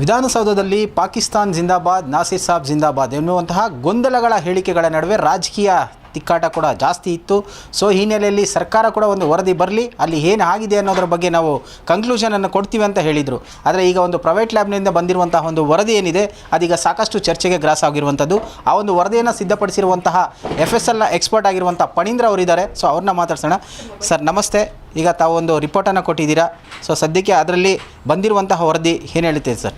ವಿಧಾನಸೌಧದಲ್ಲಿ ಪಾಕಿಸ್ತಾನ್ ಜಿಂದಾಬಾದ್, ನಾಸಿರ್ ಸಾಬ್ ಜಿಂದಾಬಾದ್ ಎನ್ನುವಂತಹ ಗೊಂದಲಗಳ ಹೇಳಿಕೆಗಳ ನಡುವೆ ರಾಜಕೀಯ ತಿಕ್ಕಾಟ ಕೂಡ ಜಾಸ್ತಿ ಇತ್ತು. ಸೊ ಹಿನ್ನೆಲೆಯಲ್ಲಿ ಸರ್ಕಾರ ಕೂಡ ಒಂದು ವರದಿ ಬರಲಿ, ಅಲ್ಲಿ ಏನು ಆಗಿದೆ ಅನ್ನೋದ್ರ ಬಗ್ಗೆ ನಾವು ಕಂಕ್ಲೂಷನನ್ನು ಕೊಡ್ತೀವಿ ಅಂತ ಹೇಳಿದರು. ಆದರೆ ಈಗ ಒಂದು ಪ್ರೈವೇಟ್ ಲ್ಯಾಬ್ನಿಂದ ಬಂದಿರುವಂತಹ ಒಂದು ವರದಿ ಏನಿದೆ, ಅದೀಗ ಸಾಕಷ್ಟು ಚರ್ಚೆಗೆ ಗ್ರಾಸ್ ಆಗಿರುವಂಥದ್ದು. ಆ ಒಂದು ವರದಿಯನ್ನು ಸಿದ್ಧಪಡಿಸಿರುವಂತಹ ಎಫ್ ಎಸ್ ಎಲ್ನ ಎಕ್ಸ್ಪರ್ಟ್ ಆಗಿರುವಂಥ ಪಣೀಂದ್ರ ಅವರಿದ್ದಾರೆ. ಸೊ ಅವ್ರನ್ನ ಮಾತಾಡ್ಸೋಣ. ಸರ್ ನಮಸ್ತೆ. ಈಗ ತಾವು ಒಂದು ರಿಪೋರ್ಟನ್ನು ಕೊಟ್ಟಿದ್ದೀರಾ? ಸೊ ಸದ್ಯಕ್ಕೆ ಅದರಲ್ಲಿ ಬಂದಿರುವಂತಹ ವರದಿ ಏನು ಹೇಳುತ್ತೆ ಸರ್?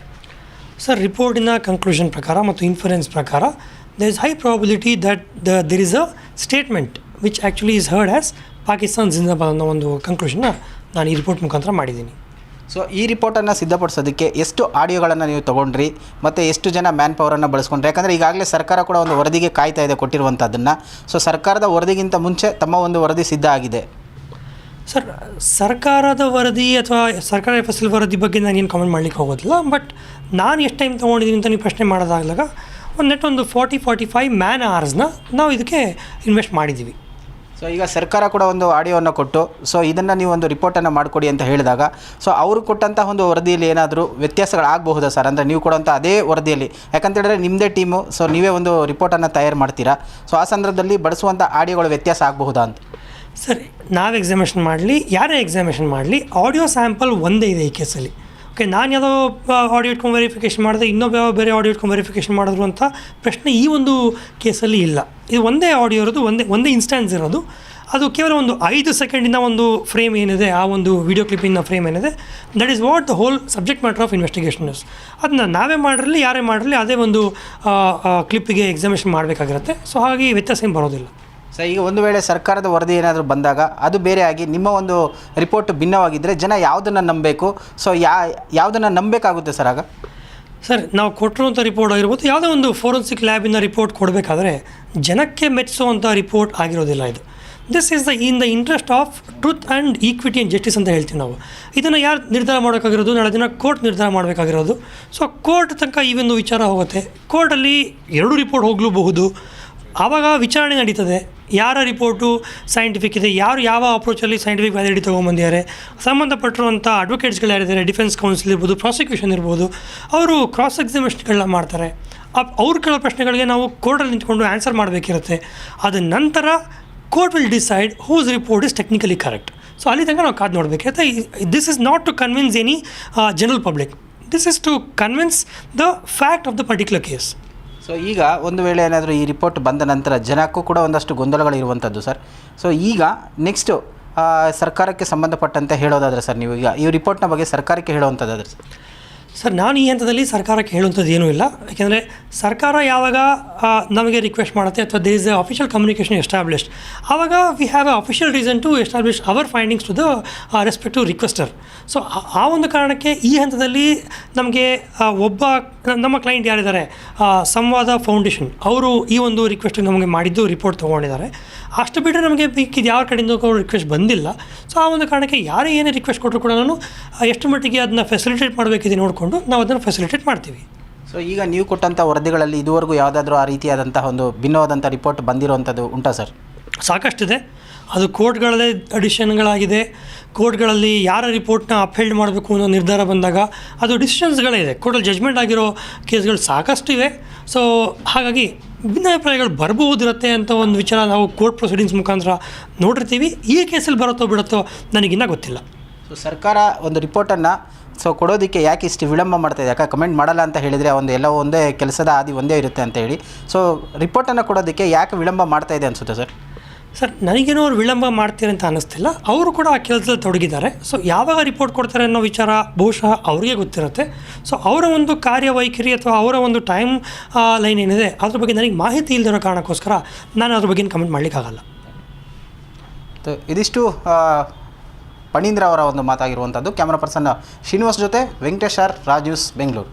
ಸರ್ ರಿಪೋರ್ಟಿನ ಕನ್ಕ್ಲೂಷನ್ ಪ್ರಕಾರ ಮತ್ತು ಇನ್ಫರೆನ್ಸ್ ಪ್ರಕಾರ the is high probability that the there is a statement which actually is heard as Pakistan ಜಿಂದಾಬಾದ್ ಅನ್ನೋ ಒಂದು ಕನ್ಕ್ಲೂಷನ್ನ ನಾನು ಈ ರಿಪೋರ್ಟ್ ಮುಖಾಂತರ ಮಾಡಿದ್ದೀನಿ ಸೊ ಈ ರಿಪೋರ್ಟನ್ನು ಸಿದ್ಧಪಡಿಸೋದಕ್ಕೆ ಎಷ್ಟು ಆಡಿಯೋಗಳನ್ನು ನೀವು ತೊಗೊಂಡ್ರಿ, ಮತ್ತು ಎಷ್ಟು ಜನ ಮ್ಯಾನ್ ಪವರನ್ನು ಬಳಸ್ಕೊಂಡ್ರಿ? ಯಾಕಂದರೆ ಈಗಾಗಲೇ ಸರ್ಕಾರ ಕೂಡ ಒಂದು ವರದಿಗೆ ಕಾಯ್ತಾ ಇದೆ ಕೊಟ್ಟಿರುವಂಥದ್ದನ್ನು ಸೊ ಸರ್ಕಾರದ ವರದಿಗಿಂತ ಮುಂಚೆ ತಮ್ಮ ಒಂದು ವರದಿ ಸಿದ್ಧ ಆಗಿದೆ. ಸರ್, ಸರ್ಕಾರದ ವರದಿ ಅಥವಾ ಸರ್ಕಾರ ಫಸಲ್ ವರದಿ ಬಗ್ಗೆ ನಾನು ಏನು ಮಾಡ್ಲಿಕ್ಕೆ ಹೋಗೋದಿಲ್ಲ ಬಟ್ ನಾನು ಎಷ್ಟು ಟೈಮ್ ತೊಗೊಂಡಿದ್ದೀನಿ ಅಂತ ನೀವು ಪ್ರಶ್ನೆ ಮಾಡೋದಾಗ್ಲಾಗ ಒಂದು ನೆಟ್ ಒಂದು ಫಾರ್ಟಿ ಫಾರ್ಟಿ ಫೈವ್ ಮ್ಯಾನ್ ಅವರ್ಸ್ನ ನಾವು ಇದಕ್ಕೆ ಇನ್ವೆಸ್ಟ್ ಮಾಡಿದ್ದೀವಿ. ಸೊ ಈಗ ಸರ್ಕಾರ ಕೂಡ ಒಂದು ಆಡಿಯೋವನ್ನು ಕೊಟ್ಟು ಸೊ ಇದನ್ನು ನೀವು ಒಂದು ರಿಪೋರ್ಟನ್ನು ಮಾಡಿಕೊಡಿ ಅಂತ ಹೇಳಿದಾಗ ಸೊ ಅವರು ಕೊಟ್ಟಂತಹ ಒಂದು ವರದಿಯಲ್ಲಿ ಏನಾದರೂ ವ್ಯತ್ಯಾಸಗಳಾಗಬಹುದಾ ಸರ್? ಅಂದರೆ ನೀವು ಕೊಡುವಂಥ ಅದೇ ವರದಿಯಲ್ಲಿ, ಯಾಕಂತ ಹೇಳಿದ್ರೆ ನಿಮ್ಮದೇ ಟೀಮು ಸೊ ನೀವೇ ಒಂದು ರಿಪೋರ್ಟನ್ನು ತಯಾರು ಮಾಡ್ತೀರಾ? ಸೊ ಆ ಸಂದರ್ಭದಲ್ಲಿ ಬಳಸುವಂಥ ಆಡಿಯೋಗಳು ವ್ಯತ್ಯಾಸ ಆಗಬಹುದಾ ಅಂತ. ಸರಿ, ನಾವು ಎಕ್ಸಾಮಿನೇಷನ್ ಮಾಡಲಿ, ಯಾರೇ ಎಕ್ಸಾಮಿನೇಷನ್ ಮಾಡಲಿ ಆಡಿಯೋ ಸ್ಯಾಂಪಲ್ ಒಂದೇ ಇದೆ ಈ ಕೇಸಲ್ಲಿ ಓಕೆ ನಾನು ಯಾವುದೋ ಆಡಿಯೋ ಇಟ್ಕೊಂಡು ವೆರಿಫಿಕೇಷನ್ ಮಾಡಿದೆ, ಇನ್ನೊಬ್ಬ ಯಾವ ಬೇರೆ ಆಡಿಯೋ ಇಟ್ಕೊಂಡು ವೆರಿಫಿಕೇಷನ್ ಮಾಡಿದ್ರು ಅಂತ ಪ್ರಶ್ನೆ ಈ ಒಂದು ಕೇಸಲ್ಲಿ ಇಲ್ಲ. ಇದು ಒಂದೇ ಆಡಿಯೋ ಇರೋದು, ಒಂದೇ ಒಂದೇ ಇನ್ಸ್ಟೆನ್ಸ್ ಇರೋದು. ಅದು ಕೇವಲ ಒಂದು ಐದು ಸೆಕೆಂಡಿನ ಒಂದು ಫ್ರೇಮ್ ಏನಿದೆ, ಆ ಒಂದು ವಿಡಿಯೋ ಕ್ಲಿಪ್ಪಿನ ಫ್ರೇಮ್ ಏನಿದೆ that is what the whole subject matter of investigation is ಅದನ್ನ ನಾವೇ ಮಾಡಿರಲಿ, ಯಾರೇ ಮಾಡಿರಲಿ, ಅದೇ ಒಂದು ಕ್ಲಿಪ್ಪಿಗೆ ಎಕ್ಸಾಮಿನೇಷನ್ ಮಾಡಬೇಕಾಗಿರುತ್ತೆ. ಸೊ ಹಾಗಾಗಿ ವ್ಯತ್ಯಾಸ ಏನು ಬರೋದಿಲ್ಲ. ಸೊ ಈಗ ಒಂದು ವೇಳೆ ಸರ್ಕಾರದ ವರದಿ ಏನಾದರೂ ಬಂದಾಗ ಅದು ಬೇರೆ ಆಗಿ ನಿಮ್ಮ ಒಂದು ರಿಪೋರ್ಟ್ ಭಿನ್ನವಾಗಿದ್ದರೆ ಜನ ಯಾವುದನ್ನು ನಂಬಬೇಕು? ಸೊ ಯಾ, ಯಾವುದನ್ನು ನಂಬಬೇಕಾಗುತ್ತೆ ಸರ್ ಆಗ? ಸರ್, ನಾವು ಕೊಟ್ಟಿರುವಂಥ ರಿಪೋರ್ಟ್ ಆಗಿರ್ಬೋದು, ಯಾವುದೋ ಒಂದು ಫೋರೆನ್ಸಿಕ್ ಲ್ಯಾಬಿನ ರಿಪೋರ್ಟ್ ಕೊಡಬೇಕಾದ್ರೆ ಜನಕ್ಕೆ ಮೆಚ್ಚಿಸುವಂಥ ರಿಪೋರ್ಟ್ ಆಗಿರೋದಿಲ್ಲ ಇದು. This is the in the interest of truth and equity and justice ಅಂತ ಹೇಳ್ತೀವಿ ನಾವು. ಇದನ್ನು ಯಾರು ನಿರ್ಧಾರ ಮಾಡೋಕ್ಕಾಗಿರೋದು? ನಾಳೆ ದಿನ ಕೋರ್ಟ್ ನಿರ್ಧಾರ ಮಾಡಬೇಕಾಗಿರೋದು. ಸೊ ಕೋರ್ಟ್ ತನಕ ಈ ಒಂದು ವಿಚಾರ ಹೋಗುತ್ತೆ. ಕೋರ್ಟಲ್ಲಿ ಎರಡು ರಿಪೋರ್ಟ್ ಹೋಗಲೂಬಹುದು. ಆವಾಗ ವಿಚಾರಣೆ ನಡೀತದೆ. ಯಾರ ರಿಪೋರ್ಟು ಸೈಂಟಿಫಿಕ್ ಇದೆ, ಯಾರು ಯಾವ ಅಪ್ರೋಚಲ್ಲಿ ಸೈಂಟಿಫಿಕ್ ವ್ಯಾಲಿಡಿ ತೊಗೊಂಬಂದಿದ್ದಾರೆ, ಸಂಬಂಧಪಟ್ಟಿರುವಂಥ ಅಡ್ವೊಕೇಟ್ಸ್ಗಳು ಯಾರಿದ್ದಾರೆ ಡಿಫೆನ್ಸ್ ಕೌನ್ಸಿಲ್ ಇರ್ಬೋದು ಪ್ರಾಸಿಕ್ಯೂಷನ್ ಇರ್ಬೋದು, ಅವರು ಕ್ರಾಸ್ ಎಕ್ಸಾಮಿನೇಷನ್ಗಳನ್ನ ಮಾಡ್ತಾರೆ. ಅಪ್, ಅವ್ರು ಕೇಳೋ ಪ್ರಶ್ನೆಗಳಿಗೆ ನಾವು ಕೋರ್ಟಲ್ಲಿ ನಿಂತ್ಕೊಂಡು ಆನ್ಸರ್ ಮಾಡಬೇಕಿರುತ್ತೆ. ಅದ ನಂತರ court will decide whose report is technically correct so ಅಲ್ಲಿ ತನಕ ನಾವು ಕಾದು ನೋಡಬೇಕಿರುತ್ತೆ this is not to convince any general public this is to convince the fact of the particular case so ಈಗ ಒಂದು ವೇಳೆ ಏನಾದರೂ ಈ ರಿಪೋರ್ಟ್ ಬಂದ ನಂತರ ಜನಕ್ಕೂ ಕೂಡ ಒಂದಷ್ಟು ಗೊಂದಲಗಳು ಇರುವಂಥದ್ದು ಸರ್ ಸೊ ಈಗ ನೆಕ್ಸ್ಟು ಸರ್ಕಾರಕ್ಕೆ ಸಂಬಂಧಪಟ್ಟಂತೆ ಹೇಳೋದಾದರೆ ಸರ್ ನೀವು ಈಗ ಈ ರಿಪೋರ್ಟ್ನ ಬಗ್ಗೆ ಸರ್ಕಾರಕ್ಕೆ ಹೇಳುವಂಥದ್ದಾದ್ರೆ ಸರ್ ಸರ್ ನಾನು ಈ ಹಂತದಲ್ಲಿ ಸರ್ಕಾರಕ್ಕೆ ಹೇಳುವಂಥದ್ದು ಏನೂ ಇಲ್ಲ. ಯಾಕೆಂದರೆ ಸರ್ಕಾರ ಯಾವಾಗ ನಮಗೆ ರಿಕ್ವೆಸ್ಟ್ ಮಾಡುತ್ತೆ ಅಥವಾ they is a official communication established ಆವಾಗ we have a official reason to establish our findings to the respective requester so ಆ ಒಂದು ಕಾರಣಕ್ಕೆ ಈ ಹಂತದಲ್ಲಿ ನಮಗೆ ಒಬ್ಬ ನಮ್ಮ ಕ್ಲೈಂಟ್ ಯಾರಿದ್ದಾರೆ? ಸಂವಾದ ಫೌಂಡೇಶನ್ ಅವರು ಈ ಒಂದು ರಿಕ್ವೆಸ್ಟ್ ನಮಗೆ ಮಾಡಿದ್ದು ರಿಪೋರ್ಟ್ ತೊಗೊಂಡಿದ್ದಾರೆ. ಅಷ್ಟು ಬಿಟ್ಟರೆ ನಮಗೆ ಬೇಕಿದ್ದು ಯಾವ ಕಡೆಯಿಂದ ರಿಕ್ವೆಸ್ಟ್ ಬಂದಿಲ್ಲ. ಸೊ ಆ ಒಂದು ಕಾರಣಕ್ಕೆ ಯಾರೇ ಏನೇ ರಿಕ್ವೆಸ್ಟ್ ಕೊಟ್ಟರು ಕೂಡ ನಾನು ಎಷ್ಟು ಮಟ್ಟಿಗೆ ಅದನ್ನ ಫೆಸಿಲಿಟೇಟ್ ಮಾಡಬೇಕಿದೆ ನೋಡಿಕೊಂಡು ನಾವು ಅದನ್ನು ಫೆಸಿಲಿಟೇಟ್ ಮಾಡ್ತೀವಿ. ಸೊ ಈಗ ನೀವು ಕೊಟ್ಟಂಥ ವರದಿಗಳಲ್ಲಿ ಇದುವರೆಗೂ ಯಾವುದಾದ್ರೂ ಆ ರೀತಿಯಾದಂಥ ಒಂದು ಭಿನ್ನವಾದಂಥ ರಿಪೋರ್ಟ್ ಬಂದಿರುವಂಥದ್ದು ಉಂಟಾ ಸರ್? ಸಾಕಷ್ಟಿದೆ. ಅದು ಕೋರ್ಟ್ಗಳಲ್ಲೇ ಅಡಿಷನ್ಗಳಾಗಿದೆ. ಕೋರ್ಟ್ಗಳಲ್ಲಿ ಯಾರ ರಿಪೋರ್ಟ್ನ ಅಪ್ಹೆಲ್ಡ್ ಮಾಡಬೇಕು ಅನ್ನೋ ನಿರ್ಧಾರ ಬಂದಾಗ ಅದು ಡಿಸಿಷನ್ಸ್ಗಳೇ ಇದೆ. ಕೋರ್ಟಲ್ಲಿ ಜಜ್ಮೆಂಟ್ ಆಗಿರೋ ಕೇಸ್ಗಳು ಸಾಕಷ್ಟು ಇವೆ. ಸೊ ಹಾಗಾಗಿ ಭಿನ್ನಾಭಿಪ್ರಾಯಗಳು ಬರಬಹುದಿರುತ್ತೆ ಅಂತ ಒಂದು ವಿಚಾರ ನಾವು ಕೋರ್ಟ್ ಪ್ರೊಸೀಡಿಂಗ್ಸ್ ಮುಖಾಂತರ ನೋಡಿರ್ತೀವಿ. ಈ ಕೇಸಲ್ಲಿ ಬರುತ್ತೋ ಬಿಡುತ್ತೋ ನನಗಿನ್ನ ಗೊತ್ತಿಲ್ಲ. ಸೊ ಸರ್ಕಾರ ಒಂದು ರಿಪೋರ್ಟನ್ನು ಸೊ ಕೊಡೋದಕ್ಕೆ ಯಾಕೆ ಇಷ್ಟು ವಿಳಂಬ ಮಾಡ್ತಾ ಇದೆ? ಯಾಕೆ ಕಮೆಂಟ್ ಮಾಡಲ್ಲ ಅಂತ ಹೇಳಿದರೆ ಒಂದು ಎಲ್ಲ ಒಂದೇ ಕೆಲಸದ ಆದಿ ಒಂದೇ ಇರುತ್ತೆ ಅಂತ ಹೇಳಿ. ಸೊ ರಿಪೋರ್ಟನ್ನು ಕೊಡೋದಕ್ಕೆ ಯಾಕೆ ವಿಳಂಬ ಮಾಡ್ತಾ ಇದೆ ಅನಿಸುತ್ತೆ ಸರ್? ಸರ್, ನನಗೇನೋ ಅವ್ರು ವಿಳಂಬ ಮಾಡ್ತೀರಿ ಅಂತ ಅನ್ನಿಸ್ತಿಲ್ಲ. ಅವರು ಕೂಡ ಆ ಕೆಲಸದಲ್ಲಿ ತೊಡಗಿದ್ದಾರೆ. ಸೊ ಯಾವಾಗ ರಿಪೋರ್ಟ್ ಕೊಡ್ತಾರೆ ಅನ್ನೋ ವಿಚಾರ ಬಹುಶಃ ಅವರಿಗೆ ಗೊತ್ತಿರುತ್ತೆ. ಸೊ ಅವರ ಒಂದು ಕಾರ್ಯವೈಖರಿ ಅಥವಾ ಅವರ ಒಂದು ಟೈಮ್ ಲೈನ್ ಏನಿದೆ, ಅದ್ರ ಬಗ್ಗೆ ನನಗೆ ಮಾಹಿತಿ ಇಲ್ಲದಿರೋ ಕಾರಣಕ್ಕೋಸ್ಕರ ನಾನು ಅದ್ರ ಬಗ್ಗೆ ಕಮೆಂಟ್ ಮಾಡಲಿಕ್ಕಾಗಲ್ಲ. ಇದಿಷ್ಟು ಪಣೀಂದ್ರ ಅವರ ಒಂದು ಮಾತಾಗಿರುವಂಥದ್ದು. ಕ್ಯಾಮ್ರಾ ಪರ್ಸನ್ ಶ್ರೀನಿವಾಸ್ ಜೊತೆ ವೆಂಕಟೇಶ್ ಆರ್ ನ್ಯೂಸ್ ಬೆಂಗಳೂರು